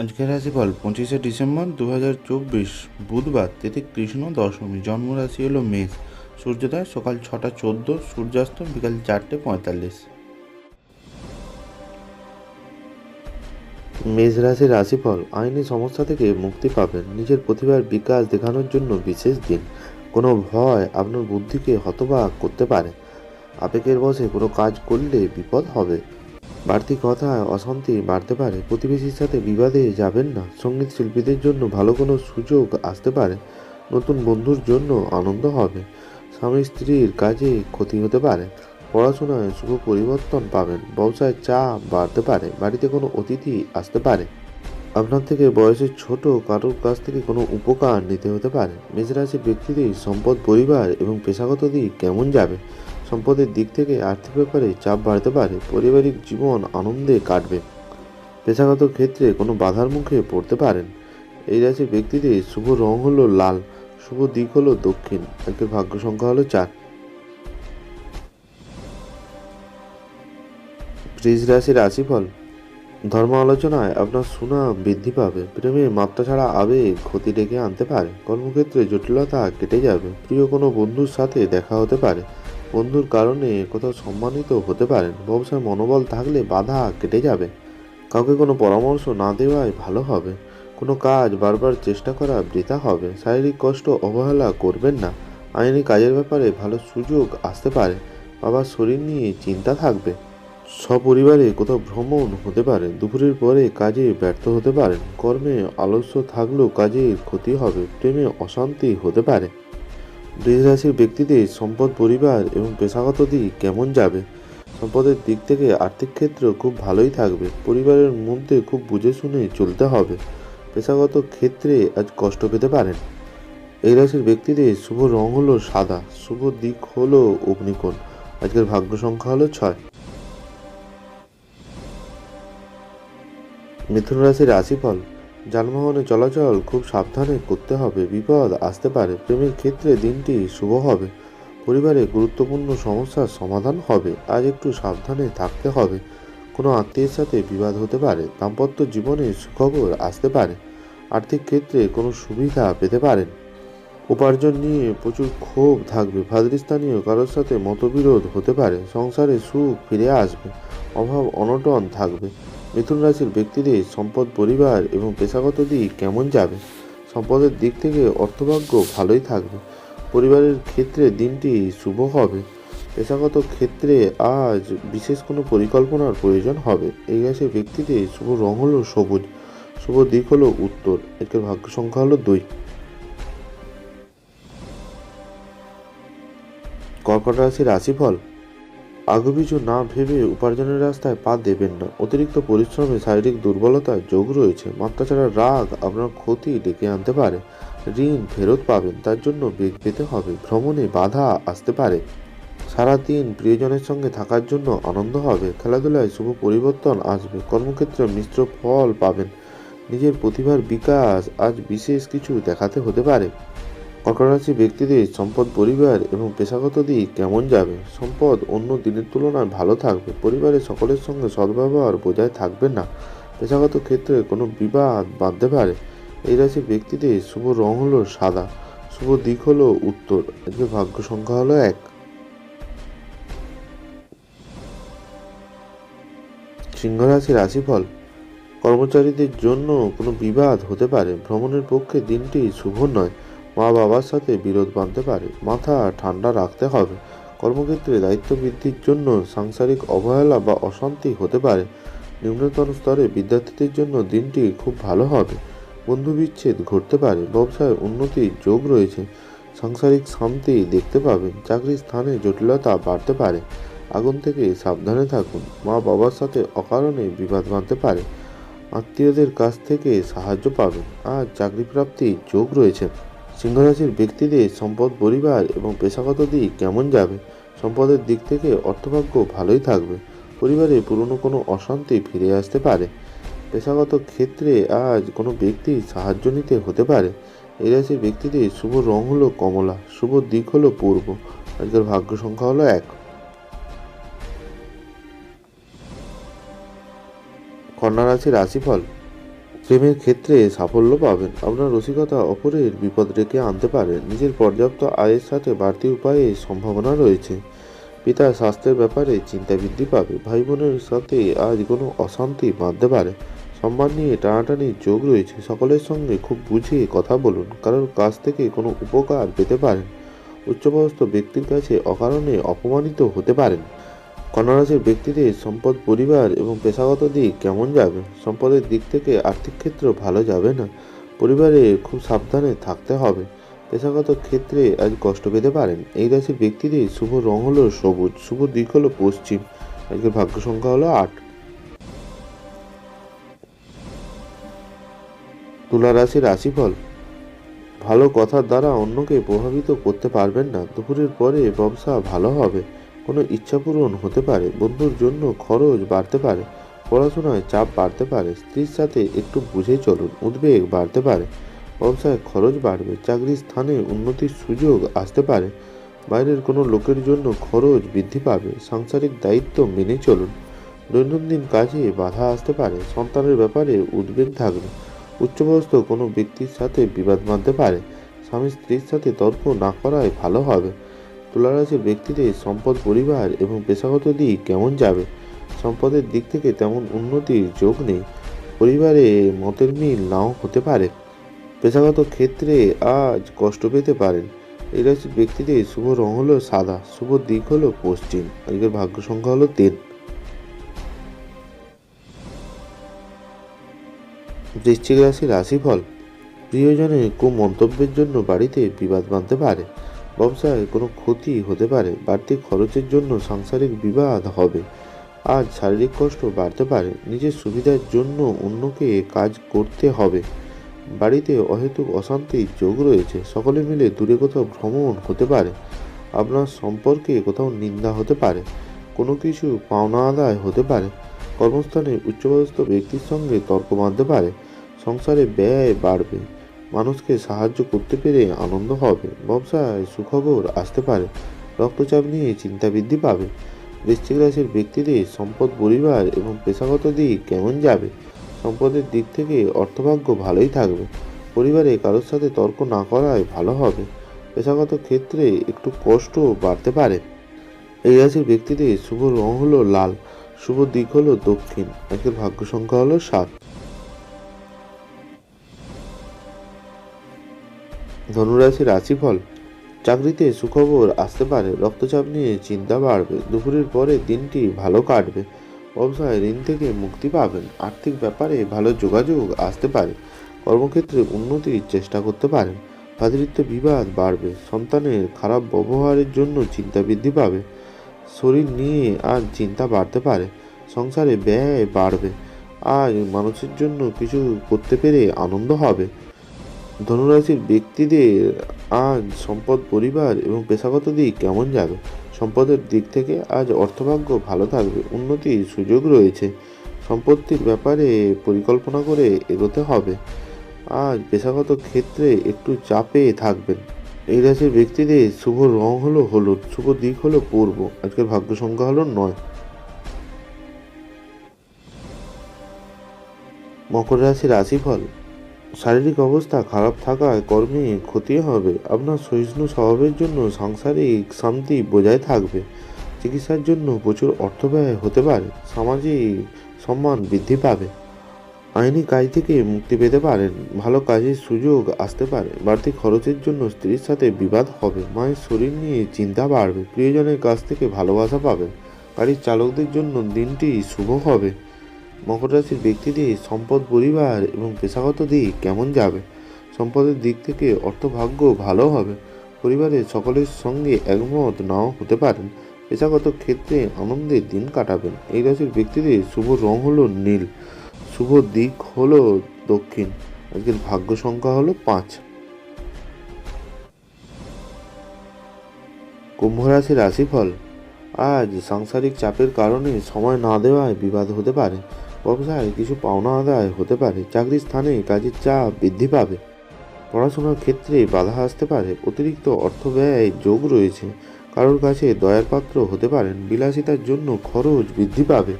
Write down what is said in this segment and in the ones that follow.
আজকের রাশিফল পঁচিশে ডিসেম্বর দু হাজার চব্বিশ। বুধবার তিথি কৃষ্ণ দশমী, জন্মরাশি হলো মেষ। সূর্যোদয় সকাল ছটা চোদ্দ, সূর্যাস্ত বিকাল চারটে পঁয়তাল্লিশ। মেষ রাশির রাশিফল আইনি সমস্যা থেকে মুক্তি পাবেন। নিজের প্রতিভার বিকাশ দেখানোর জন্য বিশেষ দিন। কোনো ভয় আপনার বুদ্ধিকে হতবাক করতে পারে। আবেগের বসে কোনো কাজ করলে বিপদ হবে। বাড়তি কথায় অশান্তি বাড়তে পারে। প্রতিবেশীর সাথে বিবাদে যাবেন না। সংগীত শিল্পীদের জন্য ভালো কোনো সুযোগ আসতে পারে। নতুন বন্ধুর জন্য আনন্দ হবে। স্বামী স্ত্রীর কাজে ক্ষতি হতে পারে। পড়াশোনায় শুভ পরিবর্তন পাবেন। ব্যবসায় চাপ বাড়তে পারে। বাড়িতে কোনো অতিথি আসতে পারে। আপনার থেকে বয়সে ছোট কারোর কাছ থেকে কোনো উপকার নিতে হতে পারে। মেষরাশির ব্যক্তিদের সম্পদ, পরিবার এবং পেশাগত দিক কেমন যাবে? সম্পদের দিক থেকে আর্থিক ব্যাপারে চাপ বাড়তে পারে, পারিবারিক জীবন আনন্দে কাটবে। পেশাগত ক্ষেত্রে কোনো বাধার মুখে পড়তে পারেন। এই রাশির ব্যক্তিদের শুভ রং হলো লাল, শুভ দিক হলো দক্ষিণ আজকের ভাগ্য সংখ্যা হলো চার। বৃষ রাশির রাশিফল, ধর্ম আলোচনায় আপনার সুনাম বৃদ্ধি পাবে। প্রেমে মাত্রা ছাড়া আবেগ ক্ষতি ডেকে আনতে পারে। কর্মক্ষেত্রে জটিলতা কেটে যাবে। প্রিয় কোনো বন্ধুর সাথে দেখা হতে পারে। বন্ধুর কারণে কোথাও সম্মানিত হতে পারেন। ব্যবসায় মনোবল থাকলে বাধা কেটে যাবে। কাউকে কোনো পরামর্শ না দেওয়াই ভালো হবে। কোনো কাজ বারবার চেষ্টা করা বৃথা হবে। শারীরিক কষ্ট অবহেলা করবেন না। আইনি কাজের ব্যাপারে ভালো সুযোগ আসতে পারে। বাবার শরীর নিয়ে চিন্তা থাকবে। সপরিবারে কোথাও ভ্রমণ হতে পারে। দুপুরের পরে কাজে ব্যর্থ হতে পারেন। কর্মে আলস্য থাকলেও কাজের ক্ষতি হবে। প্রেমে অশান্তি হতে পারে। রাশির ব্যক্তিদের সম্পদ, পরিবার এবং পেশাগত দিক কেমন যাবে? সম্পদের দিক থেকে আর্থিক ক্ষেত্র খুব ভালোই থাকবে। পরিবারের মধ্যে খুব বুঝে শুনে চলতে হবে। পেশাগত ক্ষেত্রে আজ কষ্ট পেতে পারেন। এই রাশির ব্যক্তিদের শুভ রং হলো সাদা, শুভ দিক হলো অগ্নিকোণ। আজকের ভাগ্য সংখ্যা হলো ছয়। মিথুন রাশির রাশিফল যানবাহনে চলাচল খুব সাবধানে করতে হবে। বিপদ আসতে পারে। প্রেমের ক্ষেত্রে দিনটি শুভ হবে। পরিবারে গুরুত্বপূর্ণ সমস্যার সমাধান হবে। আজ একটু সাবধানে থাকতে হবে। কোনো আত্মীয়ের সাথে বিবাদ হতে পারে। দাম্পত্য জীবনে সুখবর আসতে পারে। আর্থিক ক্ষেত্রে কোনো সুবিধা পেতে পারেন। উপার্জন নিয়ে প্রচুর ক্ষোভ থাকবে। ভাদ্রিস্থানীয় কারোর সাথে মতবিরোধ হতে পারে। সংসারে সুখ ফিরে আসবে। অভাব অনটন থাকবে। মিথুন রাশির ব্যক্তিদের সম্পদ, পরিবার এবং পেশাগত দিক কেমন যাবে? সম্পদের দিক থেকে অর্থভাগ্য ভালোই থাকবে। পরিবারের ক্ষেত্রে দিনটি শুভ হবে। পেশাগত ক্ষেত্রে আজ বিশেষ কোনো পরিকল্পনার প্রয়োজন হবে। এই রাশির ব্যক্তিদের শুভ রং হলো সবুজ। শুভ দিক হলো উত্তর। এর ভাগ্য সংখ্যা হলো দুই। কর্কট রাশির রাশিফল আগুপিছু না ভেবে উপার্জনের রাস্তায় পা দেবেন না। অতিরিক্ত পরিশ্রমে শারীরিক দুর্বলতার যোগ রয়েছে। মাত্রা ছাড়া রাগ আপনার ক্ষতি ডেকে আনতে পারে। ঋণ ফেরত পাবেন, তার জন্য বেগ পেতে হবে। ভ্রমণে বাধা আসতে পারে। সারাদিন প্রিয়জনের সঙ্গে থাকার জন্য আনন্দ হবে। খেলাধুলায় শুভ পরিবর্তন আসবে। কর্মক্ষেত্রে মিশ্র ফল পাবেন। নিজের প্রতিভার বিকাশ আজ বিশেষ কিছু দেখাতে হতে পারে। কর্কট রাশি ব্যক্তিদের সম্পদ, পরিবার এবং পেশাগত দিক কেমন যাবে? সম্পদ অন্য দিনের তুলনায় ভালো থাকবে। পরিবারের সকলের সঙ্গে সদ্ব্যবহার বজায় থাকবে না। পেশাগত ক্ষেত্রে কোনো বিবাদ বাঁধতে পারে। এই রাশির ব্যক্তিদের শুভ রং হলো সাদা, শুভ দিক হলো উত্তর। আজকে ভাগ্য সংখ্যা হলো এক। সিংহ রাশি রাশিফল, কর্মচারীদের জন্য কোনো বিবাদ হতে পারে। ভ্রমণের পক্ষে দিনটি শুভ নয়। মা বাবার সাথে বিরোধ বাঁধতে পারে। মাথা ঠান্ডা রাখতে হবে। কর্মক্ষেত্রে দায়িত্ব বৃদ্ধির জন্য সাংসারিক অবহেলা বা অশান্তি হতে পারে। নিম্নতর স্তরে বিদ্যার্থীদের জন্য দিনটি খুব ভালো হবে। বন্ধু বিচ্ছেদ ঘটতে পারে। ব্যবসায় উন্নতির যোগ রয়েছে। সাংসারিক শান্তি দেখতে পাবেন। চাকরির স্থানে জটিলতা বাড়তে পারে। আগুন থেকে সাবধানে থাকুন। মা বাবার সাথে অকারণে বিবাদ বাঁধতে পারে। আত্মীয়দের কাছ থেকে সাহায্য পাবেন। আর চাকরি প্রাপ্তির যোগ রয়েছে। সিংহরাশির ব্যক্তিদের সম্পদ, পরিবার এবং পেশাগত দিক কেমন যাবে? সম্পদের দিক থেকে অর্থভাগ্য ভালোই থাকবে। পরিবারে পুরনো কোনো অশান্তি ফিরে আসতে পারে। পেশাগত ক্ষেত্রে আজ কোনো ব্যক্তি সাহায্য নিতে হতে পারে। এই রাশির ব্যক্তিদের শুভ রং হলো কমলা, শুভ দিক হলো পূর্ব। আজকের ভাগ্য সংখ্যা হলো এক। কন্যা রাশির রাশিফল প্রেমের ক্ষেত্রে সাফল্য পাবেন। আপনার রসিকতা অপরের বিপদ ডেকে আনতে পারে। নিজের পর্যাপ্ত আয়ের সাথে বাড়তি উপায়ে সম্ভাবনা রয়েছে। পিতার স্বাস্থ্যের ব্যাপারে চিন্তা বৃদ্ধি পাবে। ভাই বোনের সাথে আজ কোনো অশান্তি বাঁধতে পারে। সম্মান নিয়ে টানাটানির যোগ রয়েছে। সকলের সঙ্গে খুব বুঝিয়ে কথা বলুন। কারোর কাছ থেকে কোনো উপকার পেতে পারেন। উচ্চপদস্থ ব্যক্তির কাছে অকারণে অপমানিত হতে পারেন। কন্যারাশির ব্যক্তিদের সম্পদ, পরিবার এবং পেশাগত দিক কেমন যাবে? সম্পদের দিক থেকে আর্থিক ক্ষেত্র ভালো যাবে না। পরিবারে খুব সাবধানে থাকতে হবে। পেশাগত ক্ষেত্রে আজ কষ্ট পেতে পারেন। এই রাশির ব্যক্তিদের শুভ রং হলো সবুজ, শুভ দিক হলো পশ্চিম। আজকের ভাগ্য সংখ্যা হলো আট। তুলা রাশির রাশিফল। ভালো কথার দ্বারা অন্যকে প্রভাবিত করতে পারবেন না। দুপুরের পরে ব্যবসা ভালো হবে। কোনো ইচ্ছা পূরণ হতে পারে, বন্ধুর জন্য খরচ বাড়তে পারে, পড়াশোনায় চাপ বাড়তে পারে, স্ত্রীর সাথে একটু বুঝে চলুন, উদ্বেগ বাড়তে পারে, ব্যবসায় খরচ বাড়বে, চাকরির স্থানে উন্নতির সুযোগ আসতে পারে, বাইরের কোনো লোকের জন্য খরচ বৃদ্ধি পাবে, সাংসারিক দায়িত্ব মেনে চলুন, দৈনন্দিন কাজে বাধা আসতে পারে, সন্তানের ব্যাপারে উদ্বেগ থাকবে, উচ্চবয়স্ক কোনো ব্যক্তির সাথে বিবাদ বাঁধতে পারে, স্বামী স্ত্রীর সাথে তর্ক না করাই ভালো হবে। তুলারাশির ব্যক্তিদের সম্পদ, পরিবার এবং পেশাগত দিক কেমন যাবে? সম্পদের দিক থেকে তেমন উন্নতির যোগ নেই। পরিবারে মতের মিল নাও হতে পারে। পেশাগত ক্ষেত্রে আজ কষ্ট পেতে পারেন। এই রাশির ব্যক্তিদের শুভ রং হলো সাদা, শুভ দিক হলো পশ্চিম, আজকের ভাগ্য সংখ্যা হলো তিন। বৃশ্চিক রাশি রাশিফল, প্রিয়জনের কু মন্তব্যের জন্য বাড়িতে বিবাদ বাঁধতে পারে। ব্যবসায় কোনো ক্ষতি হতে পারে, বাড়তি খরচের জন্য সাংসারিক বিবাদ হবে। আজ শারীরিক কষ্ট বাড়তে পারে, নিজের সুবিধার জন্য অন্যকে কাজ করতে হবে। বাড়িতে অহেতুক অশান্তির যোগ রয়েছে, সকলে মিলে দূরে কোথাও ভ্রমণ হতে পারে। আপনার সম্পর্কে কোথাও নিন্দা হতে পারে, কোনো কিছু পাওনা আদায় হতে পারে। কর্মস্থানে উচ্চপদস্থ ব্যক্তির সঙ্গে তর্ক বাঁধতে পারে, সংসারে ব্যয় বাড়বে। মানুষকে সাহায্য করতে পেরে আনন্দ হবে। ব্যবসায় সুখবর আসতে পারে। রক্তচাপ নিয়ে চিন্তা বৃদ্ধি পাবে। বৃশ্চিক রাশির ব্যক্তিদের সম্পদ, পরিবার এবং পেশাগত দিক কেমন যাবে? সম্পদের দিক থেকে অর্থভাগ্য ভালোই থাকবে। পরিবারে কারোর সাথে তর্ক না করাই ভালো হবে। পেশাগত ক্ষেত্রে একটু কষ্ট বাড়তে পারে। এই রাশির ব্যক্তিদের শুভ রং হলো লাল। শুভ দিক হলো দক্ষিণ। আজকের ভাগ্য সংখ্যা হলো সাত। ধনুরাশি রাশিফল। চাকরিতে সুখবর আসতে পারে, রক্তচাপ নিয়ে চিন্তা বাড়বে, দুপুরের পরে দিনটি ভালো কাটবে। ব্যবসায় ঋণ থেকে মুক্তি পাবেন, আর্থিক ব্যাপারে ভালো যোগাযোগ আসতে পারে, কর্মক্ষেত্রে উন্নতির চেষ্টা করতে পারেন। ভাতৃত্ব বিবাদ বাড়বে, সন্তানের খারাপ ব্যবহারের জন্য চিন্তা বৃদ্ধি পাবে, শরীর নিয়ে আর চিন্তা বাড়তে পারে, সংসারে ব্যয় বাড়বে আর মানুষের জন্য কিছু করতে পেরে আনন্দ হবে। ধনুরাশির ব্যক্তিদের আজ সম্পদ, পরিবার এবং পেশাগত দিক কেমন যাবে? সম্পদের দিক থেকে আজ অর্থভাগ্য ভালো থাকবে, উন্নতির সুযোগ রয়েছে। সম্পত্তির ব্যাপারে পরিকল্পনা করে এগোতে হবে। আজ পেশাগত ক্ষেত্রে একটু চাপে থাকবেন। এই রাশির ব্যক্তিদের শুভ রং হলো হলুদ, শুভ দিক হলো পূর্ব। আজকের ভাগ্য সংখ্যা হলো নয়। মকর রাশির রাশিফল শারীরিক অবস্থা খারাপ থাকায় কর্মে ক্ষতি হবে। আপনার সহিষ্ণু স্বভাবের জন্য সাংসারিক শান্তি বজায় থাকবে। চিকিৎসার জন্য প্রচুর অর্থ ব্যয় হতে পারে। সামাজিক সম্মান বৃদ্ধি পাবে। আইনি কাজ থেকে মুক্তি পেতে পারেন। ভালো কাজের সুযোগ আসতে পারে। বাড়তি খরচের জন্য স্ত্রীর সাথে বিবাদ হবে। মায়ের শরীর নিয়ে চিন্তা বাড়বে। প্রিয়জনের কাছ থেকে ভালোবাসা পাবেন গাড়ির চালকদের জন্য দিনটি শুভ হবে। মকর রাশির ব্যক্তিদের সম্পদ পরিবার এবং পেশাগত দিক কেমন যাবে? সম্পদের দিক থেকে অর্থভাগ্য ভালো হবে। পরিবারের সকলের সঙ্গে একমত নাও হতে পারেন। পেশাগত ক্ষেত্রে আনন্দের দিন কাটাবেন। এই রাশির ব্যক্তিদের শুভ রং হলো নীল। শুভ দিক হলো দক্ষিণ। আজকের ভাগ্য সংখ্যা হলো পাঁচ। কুম্ভ রাশির রাশিফল। আজ সাংসারিক চাপের কারণে সময় না দেওয়ায় বিবাদ হতে পারে। ব্যবসায় কিছু পাওনা আদায় হতে পারে চাকরির স্থানে কাজের চাপ বৃদ্ধি পাবে। পড়াশোনার ক্ষেত্রে বাধা আসতে পারে, অতিরিক্ত অর্থ ব্যয় যোগ রয়েছে, কারোর কাছে দয়ার পাত্র হতে পারেন বিলাসিতার জন্য খরচ বৃদ্ধি পাবে,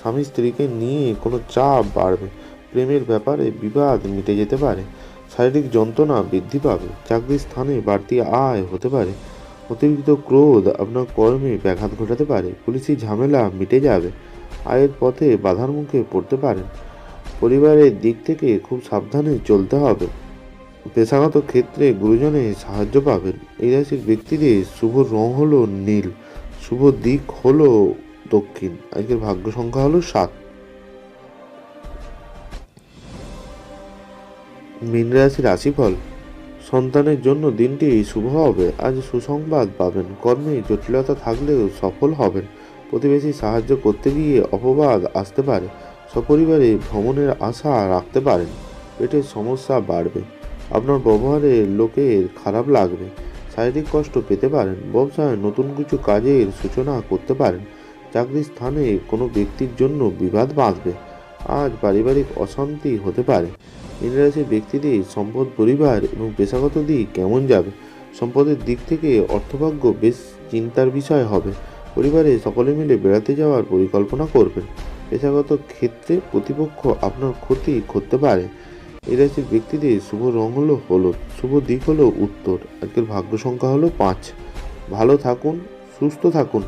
স্বামী স্ত্রীকে নিয়ে কোনো চাপ বাড়বে, প্রেমের ব্যাপারে বিবাদ মিটে যেতে পারে, শারীরিক যন্ত্রণা বৃদ্ধি পাবে চাকরির স্থানে বাড়তি আয় হতে পারে, অতিরিক্ত ক্রোধ আপনার কর্মে ব্যাঘাত ঘটাতে পারে, পুলিশি ঝামেলা মিটে যাবে। আয়ের পথে বাধার মুখে পড়তে পারেন। পরিবারের দিক থেকে খুব সাবধানে চলতে হবে। পেশাগত ক্ষেত্রে গুরুজনের সাহায্য পাবেন। এই রাশির ব্যক্তিদের শুভ রং হলো নীল, শুভ দিক হলো দক্ষিণ। আজকের ভাগ্য সংখ্যা হলো সাত। মীন রাশি রাশিফল, সন্তানের জন্য দিনটি শুভ হবে। আজ সুসংবাদ পাবেন। কর্মে জটিলতা থাকলেও সফল হবেন। প্রতিবেশী সাহায্য করতে গিয়ে অপবাদ আসতে পারে, সপরিবারে ভ্রমণের আশা রাখতে পারেন, পেটের সমস্যা বাড়বে, আপনার ব্যবহারে লোকের খারাপ লাগবে, শারীরিক কষ্ট পেতে পারেন, ব্যবসায় নতুন কিছু কাজের সূচনা করতে পারেন চাকরির স্থানে কোনো ব্যক্তির জন্য বিবাদ বাঁধবে, আজ পারিবারিক অশান্তি হতে পারে। মীনরাশির ব্যক্তিদের সম্পদ পরিবার এবং পেশাগত দিক কেমন যাবে? সম্পদের দিক থেকে অর্থভাগ্য বেশ চিন্তার বিষয় হবে। পরিবারে সকলে মিলে বেড়াতে যাওয়ার পরিকল্পনা করবেন পেশাগত ক্ষেত্রে প্রতিপক্ষ আপনার ক্ষতি করতে পারে। এই রাশির ব্যক্তিদের শুভ রং হলো হলুদ, শুভ দিক হলো উত্তর। আজকের ভাগ্য সংখ্যা হলো পাঁচ। ভালো থাকুন, সুস্থ থাকুন।